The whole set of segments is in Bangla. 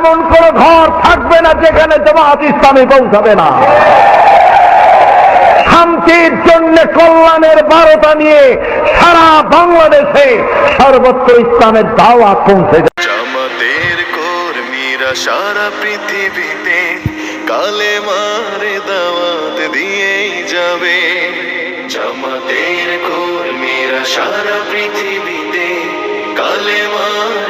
এমন কোন ঘর থাকবে না যেখানে জামাত ইসলামী পৌঁছাবে না। শান্তির জন্য কল্যাণের বারোটা নিয়ে সারা বাংলাদেশে সর্বত্র ইসলামের দাওয়াত পৌঁছে জামাতের কর্মীরা সারা পৃথিবীতে কালে মারে দাওয়াত দিয়েই যাবে। জামাতের কর্মীরা সারা পৃথিবীতে কালে মারে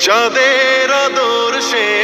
যাদের আদর্শে